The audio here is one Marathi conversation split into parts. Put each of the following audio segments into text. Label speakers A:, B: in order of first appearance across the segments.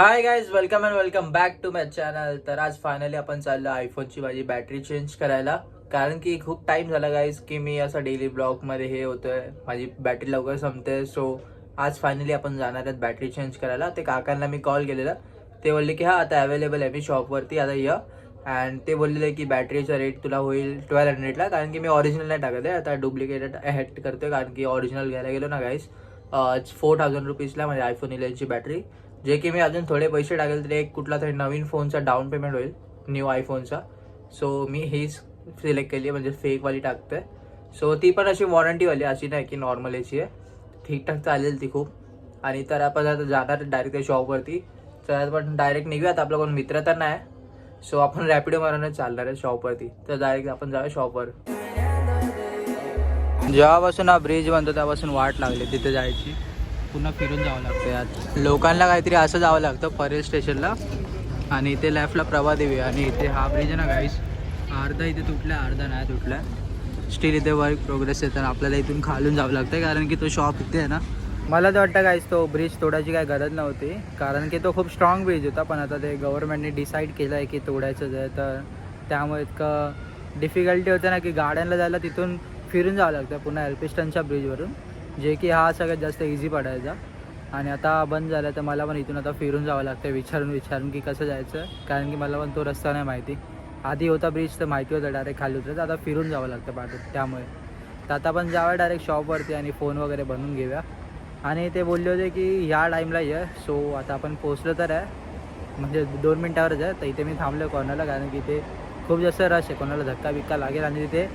A: Hi guys welcome and welcome back to my channel तर आज फायनली आपण चाललो आयफोनची माझी बॅटरी चेंज करायला. कारण की खूप टाइम झाला गाईज की मी असं डेली ब्लॉगमध्ये हे होतोय. माझी बॅटरी लवकर संपते. सो आज फायनली आपण जाणार आहेत बॅटरी चेंज करायला. ते काकांना मी कॉल केलेला. ते बोलले की हा आता अवेलेबल आहे. मी शॉपवरती आता य. अँड ते बोललेले की बॅटरीचा रेट तुला होईल ट्वेल्व हंड्रेडला कारण की मी ऑरिजिनल नाही टाकत आहे. आता डुप्लिकेटेड ॲड करतोय. कारण की ओरिजिनल घ्यायला गेलो ना गाईज फोर थाउजंड रुपीजला म्हणजे आयफोन इलेवनची बॅटरी जे की मी अजून थोडे पैसे टाकेल तरी एक कुठला तरी नवीन फोनचा डाऊन पेमेंट होईल न्यू आयफोनचा सो मी हीच सिलेक्ट केली आहे म्हणजे फेकवाली टाकते सो ती पण अशी वॉरंटीवाली अशी नाही की नॉर्मल याची आहे. ठीकठाक चालेल ती खूप. आणि तर आपण आता जाणार डायरेक्ट त्या शॉपवरती तर आपण डायरेक्ट निघूयात. आपला कोण मित्र तर नाही. सो आपण रॅपिडो मारून चालणार आहे शॉपवरती तर डायरेक्ट आपण जाऊया शॉपवर जेव्हापासून हा ब्रिज बनतो तेव्हापासून वाट लागली तिथे जायची. पुन्हा फिरून जावं लागतं. यात लोकांना काहीतरी असं जावं लागतं परेल स्टेशनला आणि इथे लेफ्टला प्रभादेवी आणि इथे हा ब्रिज आहे ना गाईस अर्धा इथे तुटला अर्धा नाही तुटला. स्टील इथे वर्क प्रोग्रेस येतात आणि आपल्याला इथून खालून जावं लागतं कारण की तो शॉप इथे आहे ना. मला तर वाटतं गाईस तो ब्रिज तोडायची काय गरज नव्हती. कारण की तो खूप स्ट्रॉंग ब्रिज होता. पण आता ते गव्हर्नमेंटने डिसाईड केलं आहे की तोडायचंच आहे तर त्यामुळे इतकं डिफिकल्टी होते ना की गाड्यांना जायला तिथून फिरून जावं लागतं पुन्हा एल्पिस्टनच्या ब्रिजवरून जे की हा सगळ्यात जास्त इझी पडायचा. आणि आता बंद झालं तर मला पण इथून आता फिरून जावं लागतं विचारून विचारून की कसं जायचं. कारण की मला पण तो रस्ता नाही माहिती. आधी होता ब्रिज तर माहिती होतं डायरेक्ट खाली उतरायचं. आता फिरून जावं लागतं पाठून त्यामुळे. तर आता आपण जावं डायरेक्ट शॉपवरती आणि फोन वगैरे बनवून घेऊया. आणि ते बोलले होते की ह्या टाईमला ये. सो आता आपण पोचलो तर आहे. म्हणजे दोन मिनटावरच आहे. तर इथे मी थांबलो कोणाला कारण की इथे खूप जास्त रश आहे. कोणाला धक्का बिक्का लागेल आणि तिथे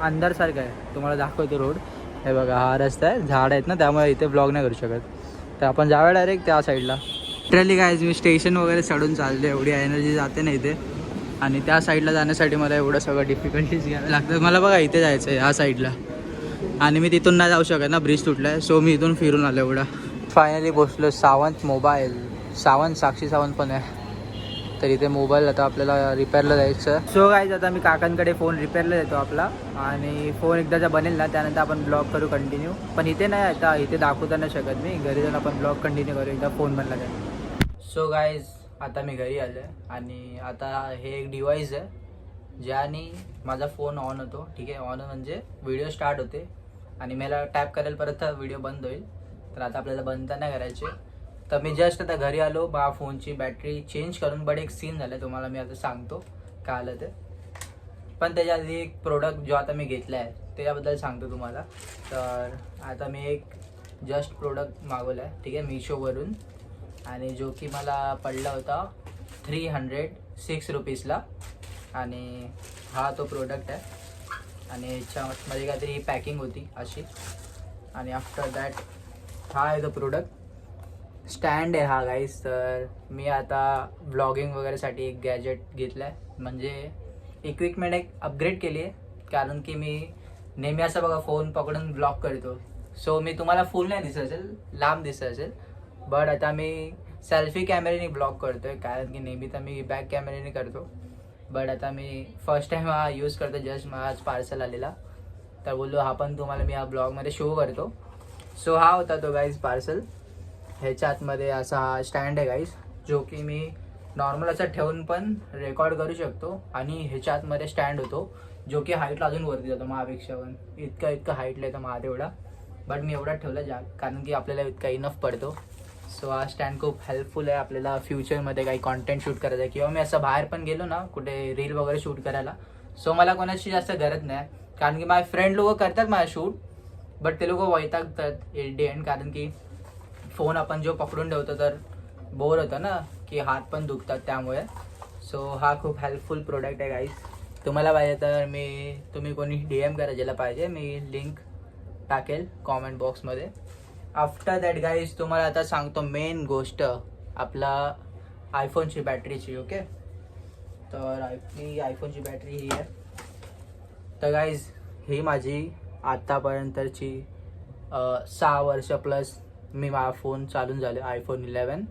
A: अंधारसारखं आहे. तुम्हाला दाखवतो रोड हे बघा हा रस्ता आहे. झाड आहेत ना त्यामुळे इथे ब्लॉग नाही करू शकत. तर आपण जाऊया डायरेक्ट त्या साईडला लिटरली काय मी स्टेशन वगैरे चढून चालले एवढी एनर्जी जाते ना इथे. आणि त्या साईडला जाण्यासाठी मला एवढं सगळं डिफिकल्टीज घ्यायला लागतं मला बघा इथे जायचं आहे ह्या साईडला आणि मी तिथून नाही जाऊ शकत ना ब्रिज तुटला आहे सो मी इथून फिरून आलो एवढा. फायनली पोचलो सावंत मोबाईल सावंत साक्षी सावंत पण आहे. तर इथे मोबाईल आता आपल्याला रिपेअरला जायचं सो गाईज आता मी काकांकडे फोन रिपेअरला देतो आपला. आणि फोन एकदाचा बनेल ना त्यानंतर आपण ब्लॉग करू कंटिन्यू पण इथे नाही आता इथे दाखवता नाही शकत मी. घरी जाऊन आपण ब्लॉग कंटिन्यू करू. एकदा फोन बनला जाईल सो गाईज आता मी घरी आलो आणि आता हे एक डिवाईस आहे ज्याने माझा फोन ऑन होतो. ठीक आहे? ऑन म्हणजे व्हिडिओ स्टार्ट होते. आणि मला टॅप करेल परत व्हिडिओ बंद होईल. तर आता आपल्याला बंद तर नाही करायचे. तर मी जस्ट आता घरी आलो बा फोनची बॅटरी चेंज करून बट एक सीन झालं तुम्हाला मी आता सांगतो काय आलं ते. पण त्याच्या आधी एक प्रोडक्ट जो आता मी घेतला आहे त्याच्याबद्दल सांगतो तुम्हाला. तर आता मी एक जस्ट प्रोडक्ट मागवला आहे ठीक आहे मिशोवरून आणि जो की मला पडला होता थ्री हंड्रेड सिक्स रुपीजला आणि हा तो प्रोडक्ट आहे. आणि याच्यामध्ये काहीतरी पॅकिंग होती अशी. आणि आफ्टर दॅट हा आहे तो प्रोडक्ट स्टँड आहे हा गाईस तर मी आता ब्लॉगिंग वगैरेसाठी एक गॅजेट घेतलं आहे म्हणजे इक्विपमेंट एक अपग्रेड केली आहे. कारण की मी नेहमी असं बघा फोन पकडून ब्लॉग करतो. सो मी तुम्हाला फुल नाही दिसत असेल लांब दिसत असेल. बट आता मी सेल्फी कॅमेऱ्याने ब्लॉग करतो आहे कारण की नेहमी तर मी बॅक कॅमेऱ्याने करतो. बट आता मी फर्स्ट टाईम हा यूज करतो जस्ट मला आज पार्सल आलेला. तर बोललो हा पण तुम्हाला मी हा ब्लॉगमध्ये शो करतो. सो हा होता तो गाईज पार्सल ह्याच्या आतमध्ये असा स्टँड आहे गाईस जो की मी नॉर्मल असं ठेवून पण रेकॉर्ड करू शकतो आणि ह्याच्या आतमध्ये स्टँड होतो जो की हाईटला अजून वरती जातो महापेक्षा पण इतका इतका हाईटला येतो महा तेवढा बट मी एवढा ठेवला जा कारण की आपल्याला इतका इनफ पडतो. सो हा स्टँड खूप हेल्पफुल आहे आपल्याला फ्युचरमध्ये काही कॉन्टेंट शूट करायचं आहे. किंवा मी असं बाहेर पण गेलो ना कुठे रील वगैरे शूट करायला. सो मला कोणाची जास्त गरज नाही. कारण की माझे फ्रेंड लोक करतात माझं शूट बट ते लोक वैतागतात एट डी एंड कारण की फोन आपण जो पकडून ठेवतो तर बोर होतं ना की हात पण दुखतात त्यामुळे. सो हा खूप हेल्पफुल प्रोडक्ट आहे गाईज तुम्हाला पाहिजे तर मी तुम्ही कोणी डी एम करा ज्याला पाहिजे मी लिंक टाकेल कॉमेंट बॉक्समध्ये आफ्टर दॅट गाईज तुम्हाला आता सांगतो मेन गोष्ट आपला आयफोनची बॅटरीची ओके तर आय आयफोनची बॅटरी ही आहे. तर गाईज ही माझी आत्तापर्यंतची सहा वर्ष प्लस मी माझा फोन चालून झाले आयफोन इलेवन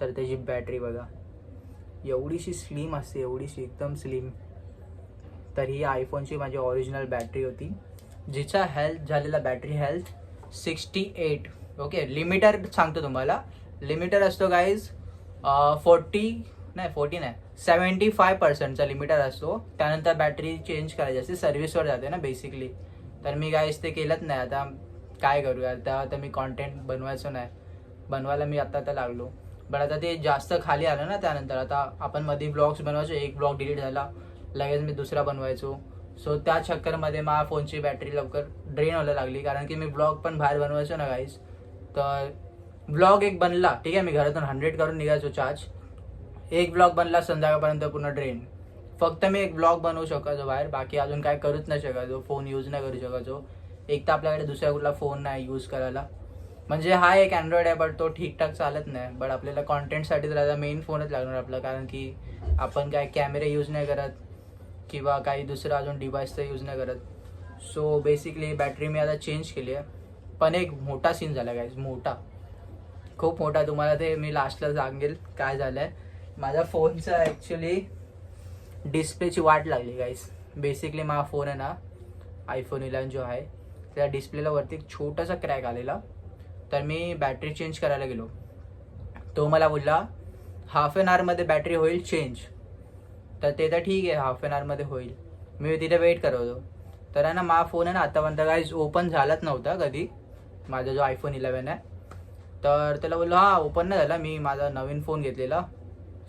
A: तर त्याची बॅटरी बघा. एवढीशी स्लिम असते एवढीशी एकदम स्लिम तर ही आयफोनची माझी ओरिजिनल बॅटरी होती. जिचा हेल्थ झालेला battery health sixty eight okay limiter सांगतो तुम्हाला. लिमिटर असतो गाईज फोर्टी नाही फोर्टी नाही सेवन्टी फाय पर्सेंटचा लिमिटर असतो. त्यानंतर बॅटरी चेंज करायची असते सर्व्हिसवर जाते ना बेसिकली तर मी गाईज ते केलंच नाही. आता काय करूया? आता आता मी कॉन्टेंट बनवायचो नाही. बनवायला मी आता आता लागलो. बट आता ते जास्त खाली आलं ना त्यानंतर. आता आपण मध्ये ब्लॉग्स बनवायचो एक ब्लॉग डिलीट झाला. लगेच मी दुसरा बनवायचो. सो त्या चक्करमध्ये माझ्या फोनची बॅटरी लवकर ड्रेन व्हायला लागली. कारण की मी ब्लॉग पण बाहेर बनवायचो ना गाईस तर ब्लॉग एक बनला. ठीक आहे मी घरातून हंड्रेड करून निघायचो चार्ज एक ब्लॉग बनला संध्याकाळपर्यंत पूर्ण ड्रेन फक्त मी एक ब्लॉग बनवू शकायचो बाहेर. बाकी अजून काय करूच नाही शकायचो फोन यूज नाही करू शकायचो एक तर आपल्याकडे दुसऱ्या कुठला फोन नाही यूज करायला. म्हणजे हा एक अँड्रॉइड आहे बट तो ठीकठाक चालत नाही. बट आपल्याला कॉन्टेंटसाठी तर आता मेन फोनच लागणार आपला. कारण की आपण काय कॅमेरे यूज नाही करत किंवा काही दुसरं अजून डिव्हाइस तर यूज नाही करत. सो बेसिकली बॅटरी मी आता चेंज केली आहे. पण एक मोठा सीन झाला गाईज मोठा. खूप मोठा. तुम्हाला ते मी लास्टला सांगेल काय झालं आहे माझ्या फोनचं ॲक्च्युली डिस्प्लेची वाट लागली गाईस बेसिकली माझा फोन आहे ना आयफोन इलेवन जो आहे त्या डिस्प्लेला वरती एक छोटासा क्रॅक आलेला. तर मी बॅटरी चेंज करायला गेलो. तो मला बोलला हाफ एन आवरमध्ये बॅटरी होईल चेंज तर ते तर ठीक आहे हाफ एन आवरमध्ये होईल. मी तिथे वेट करत होतो तर आहे ना माझा फोन आहे ना आतापर्यंत काहीच ओपन झालाच नव्हता कधी. माझा जो आयफोन इलेवन आहे. तर त्याला बोललो हा ओपन नाही झाला. मी माझा नवीन फोन घेतलेला.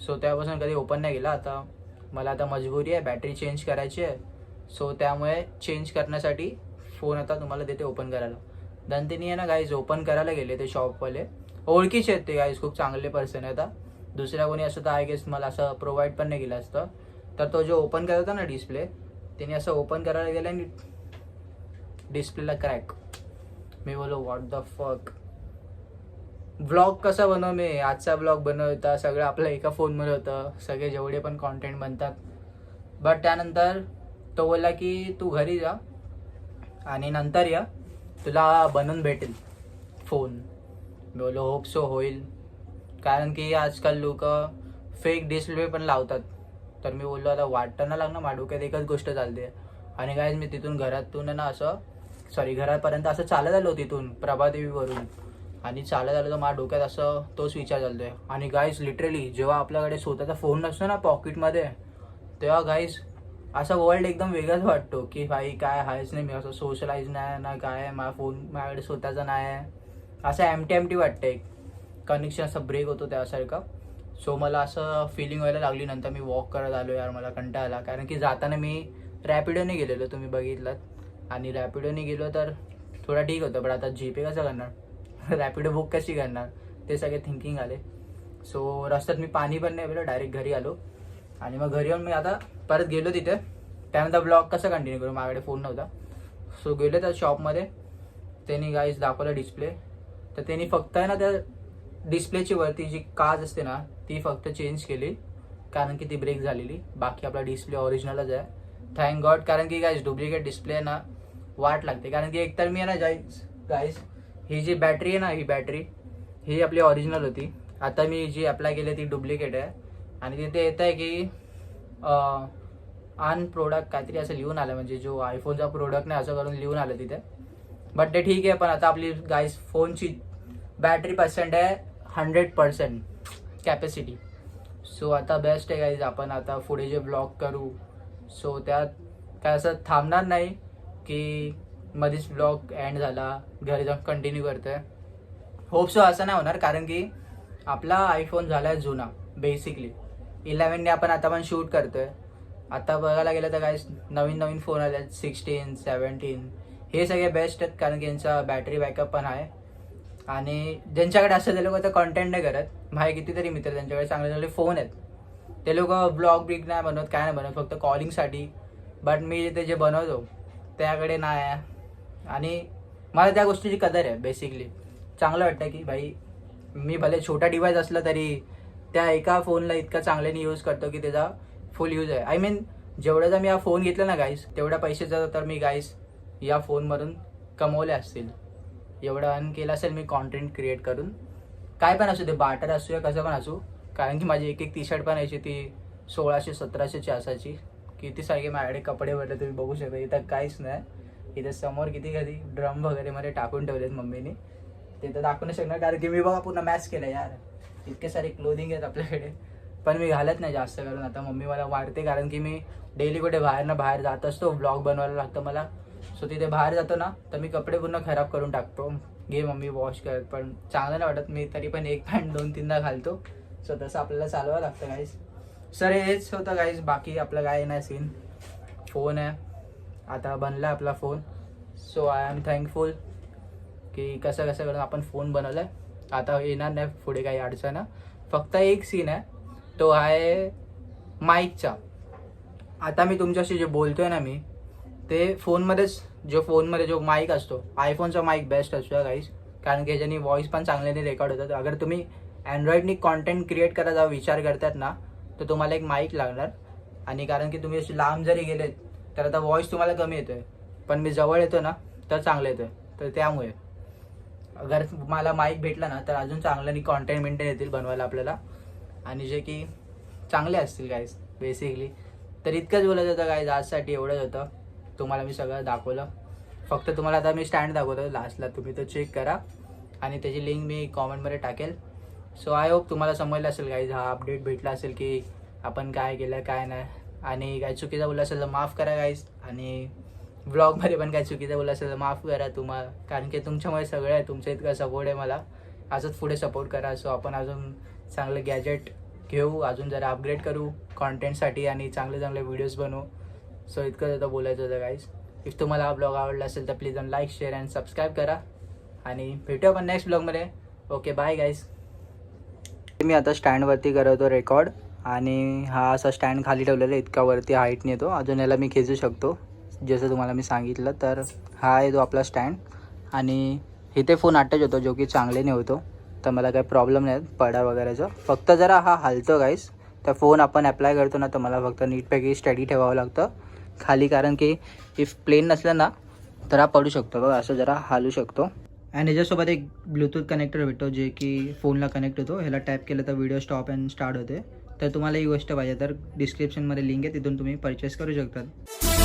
A: सो त्यापासून कधी ओपन नाही केला. आता मला आता मजबुरी आहे बॅटरी चेंज करायची आहे. सो त्यामुळे चेंज करण्यासाठी फोन आता तुम्हाला देते ओपन करायला. दन त्यांनी आहे ना गाईज ओपन करायला गेले ते शॉपवाले ओळखीचे आहेत ते गाईज खूप चांगले पर्सन आहेत दुसऱ्या कोणी असं तर आय गेस मला असं प्रोव्हाइड पण नाही केलं असतं. तर तो जो ओपन करत होता ना डिस्प्ले त्याने असं ओपन करायला गेलं आणि डिस्प्लेला क्रॅक मी बोलो वॉट द फक ब्लॉग कसा बनव मी? आजचा ब्लॉग बनवता सगळं आपलं एका फोनमध्ये होतं. सगळे जेवढे पण कॉन्टेंट बनतात. बट त्यानंतर तो बोलला की तू घरी जा. आणि नंतर या तुला बनवून भेटेल फोन. बोलो होप सो होईल. कारण की आजकाल लोक फेक डिस्प्ले पण लावतात. तर मी बोललो आता वाटतं ना लागणं माझ्या डोक्यात एकच गोष्ट चालते. आणि काय मी तिथून घरातून ना असं सॉरी घरापर्यंत असं चालत आलो तिथून प्रभादेवीवरून. आणि चालत आलं तर माझ्या डोक्यात असं तोच विचार चालतोय. आणि गाईज लिटरली जेव्हा आपल्याकडे स्वतःचा फोन नसतो ना पॉकेटमध्ये तेव्हा गाईज असा वर्ल्ड एकदम वेगळाच वाटतो की भाई काय आहेच नाही मी असं सोशलाइज नाही ना काय माझा फोन माझ्याकडे स्वतःचा नाही आहे. असं एमटी एमटी वाटतं एक कनेक्शन असं ब्रेक होतो त्यासारखं. सो मला असं फिलिंग व्हायला लागली नंतर मी वॉक करत आलो यार मला कंटाळा आला कारण की जाताना मी रॅपिडोने गेलेलो तुम्ही बघितलात. आणि रॅपिडोने गेलो तर थोडा ठीक होतं पण आता जीपे कसं करणार? रॅपिडो बुक कशी करणार? ते सगळे थिंकिंग आले. सो रस्त्यात मी पाणी पण नाही पेलं डायरेक्ट घरी आलो. आणि मग घरी येऊन मी आता परत गेलो तिथे. त्यानंतर ब्लॉग कसं कंटिन्यू करू? माझ्याकडे फोन नव्हता. सो गेलो त्या शॉपमध्ये त्यांनी गाईज दाखवलं डिस्प्ले तर त्यांनी फक्त आहे ना त्या डिस्प्लेची वरती जी काज असते ना ती फक्त चेंज केली. कारण की ती ब्रेक झालेली. बाकी आपला डिस्प्ले ओरिजिनलच आहे. थँक गॉड कारण की गाईज डुप्लिकेट डिस्प्ले ना वाट लागते. कारण की एकतर मी आहे ना जाईज गाईज ही जी बॅटरी आहे ना ही बॅटरी ही आपली ऑरिजिनल होती. आता मी जी अप्लाय केली ती डुप्लिकेट आहे. आणि तिथे येत आहे की अन प्रोडक्ट काहीतरी असं लिहून आलं म्हणजे जो आयफोनचा प्रोडक्ट नाही असं करून लिहून आलं तिथे. बट ते ठीक आहे पण आता आपली गाईस फोनची बॅटरी पर्सेंट आहे हंड्रेड पर्सेंट कॅपॅसिटी सो आता बेस्ट आहे गाईज आपण आता पुढे जे ब्लॉग करू. सो त्यात काय असं थांबणार नाही की मध्येच ब्लॉग एंड झाला घरी जाऊन कंटिन्यू करतोय. होप सो असं नाही होणार कारण की आपला आयफोन झाला आहे जुना बेसिकली इलेवनने आपण आता पण शूट करतोय. आता बघायला गेलं तर काय नवीन नवीन फोन आले आहेत सिक्स्टीन सेवन्टीन हे सगळे बेस्ट आहेत कारण की यांचा बॅटरी बॅकअप पण आहे. आणि ज्यांच्याकडे असं ते लोक तर कॉन्टेंट नाही करत. माझे कितीतरी मित्र त्यांच्याकडे चांगले चांगले फोन आहेत. ते लोक ब्लॉग ब्रिक नाही बनवत काय नाही बनवत फक्त कॉलिंगसाठी बट मी ते जे बनवतो त्याकडे नाही आहे. आणि मला त्या गोष्टीची कदर आहे बेसिकली चांगलं वाटतं की भाई मी भले छोटा डिवाईस असलं तरी त्या एका फोनला इतका चांगल्याने यूज करतो की त्याचा फुल यूज आहे. आय मीन जेवढ्याचा मी हा फोन घेतला ना गाईस तेवढ्या पैशाचा तर मी गाईस या फोनमधून कमवले असतील. एवढं अर्न केलं असेल मी कॉन्टेंट क्रिएट करून. काय पण असू ते बाटर असू या कसं पण असू. कारण की माझी एक एक टी शर्ट पण यायची ती सोळाशे सतराशेची असायची किती सारखे माझ्याकडे कपडे भरले तुम्ही बघू शकता. इथं काहीच नाही. इथं समोर किती कधी ड्रम वगैरे मध्ये टाकून ठेवलेत मम्मीने. ते तर दाखवू नाही शकणार कारण की मी बघा पूर्ण मॅच केलं यार. इतके सारे क्लोदिंग आहेत आपल्याकडे. पण मी घालत नाही जास्त करून. आता मम्मी मला वाढते कारण की मी डेली कुठे बाहेर ना बाहेर जात असतो. ब्लॉग बनवायला लागतं मला. सो तिथे बाहेर जातो ना तर मी कपडे पूर्ण खराब करून टाकतो. घे मम्मी वॉश कर. पण चांगलं नाही वाटत. मी तरी पण एक पॅन्ट दोन तीनदा घालतो. सो तसं आपल्याला चालवावं लागतं गाईज सर हेच होतं गाईस बाकी आपलं काय नाही सीन फोन आहे. आता बनला आपला phone so I am thankful की कसं कसं करून आपण फोन बनवला आहे आता येणार नाही पुढे काही अडचण. फक्त एक सीन आहे. तो आहे माईकचा. आता मी तुमच्याशी जे बोलतोय ना मी ते फोनमध्येच जो फोनमध्ये जो माईक असतो आयफोनचा माईक बेस्ट असतो काहीच कारण की ह्याच्यानी व्हॉइस पण चांगल्याने रेकॉर्ड होतात. अगर तुम्ही अँड्रॉइडनी कॉन्टेंट क्रिएट करायचा विचार करतात ना तर तुम्हाला एक माईक लागणार. आणि कारण की तुम्ही अशी लांब जरी गेलेत तर आता व्हॉइस तुम्हाला कमी येतोय. पण मी जवळ येतो ना तर चांगलं येतोय. तर त्यामुळे. अगर मला माईक भेटला ना तर अजून चांगल्याने कॉन्टेंट मेंटेन येतील बनवायला आपल्याला. आणि जे की चांगले असतील गाईज बेसिकली तर इतकंच बोलत होतं गाईज आजसाठी एवढंच होतं. तुम्हाला मी सगळं दाखवलं. फक्त तुम्हाला आता मी स्टँड दाखवतो लास्टला तुम्ही तो चेक करा. आणि त्याची लिंक मी कॉमेंटमध्ये टाकेल. सो आय होप तुम्हाला समजलं असेल गाईज हा अपडेट भेटला असेल की आपण काय केलं काय नाही. आणि काय चुकीचं बोललं असेल तर माफ करा गाईज आणि ब्लॉगमध्ये पण काय चुकीचं बोललं असेल तर माफ करा तुम्हाला कारण की तुमच्यामुळे सगळं आहे तुमच्या इतका सपोर्ट आहे मला. असंच पुढे सपोर्ट करा. सो आपण अजून चांगलं गॅजेट घेऊ. अजून जरा अपग्रेड करू कॉन्टेंटसाठी आणि चांगले चांगले व्हिडिओज बनवू. सो इतकंच होतं बोलायचं होतं गाईज इफ तुम्हाला हा ब्लॉग आवडला असेल तर please like share and subscribe करा. आणि भेटूया आपण नेक्स्ट ब्लॉगमध्ये ओके बाय गाईज मी आता स्टँडवरती करतो रेकॉर्ड आणि हा असा स्टँड खाली ठेवलेला आहे. इतका वरती हाईटने येतो अजून याला मी खेचू शकतो. जसं तुम्हाला मी सांगितलं तर हा आहे तो आपला स्टँड आणि इथे फोन अटॅच होतो जो की चांगले होतो तर मला काही प्रॉब्लेम नाही पडा वगैरेचं. फक्त जरा हा हालतो गाईस तर फोन आपण अप्लाय करतो ना तर मला फक्त नीटपैकी स्टडी ठेवावं लागतं. खाली कारण की इफ प्लेन नसलं ना तर हा पडू शकतो. बघा असं जरा हालू शकतो. आणि याच्यासोबत एक ब्लूटूथ कनेक्टर भेटतो जे की फोनला कनेक्ट होतो. ह्याला टॅप केलं तर व्हिडिओ स्टॉप अँड स्टार्ट होते. तर तुम्हाला ही गोष्ट पाहिजे तर डिस्क्रिप्शनमध्ये लिंक आहे तिथून तुम्ही परचेस करू शकतात.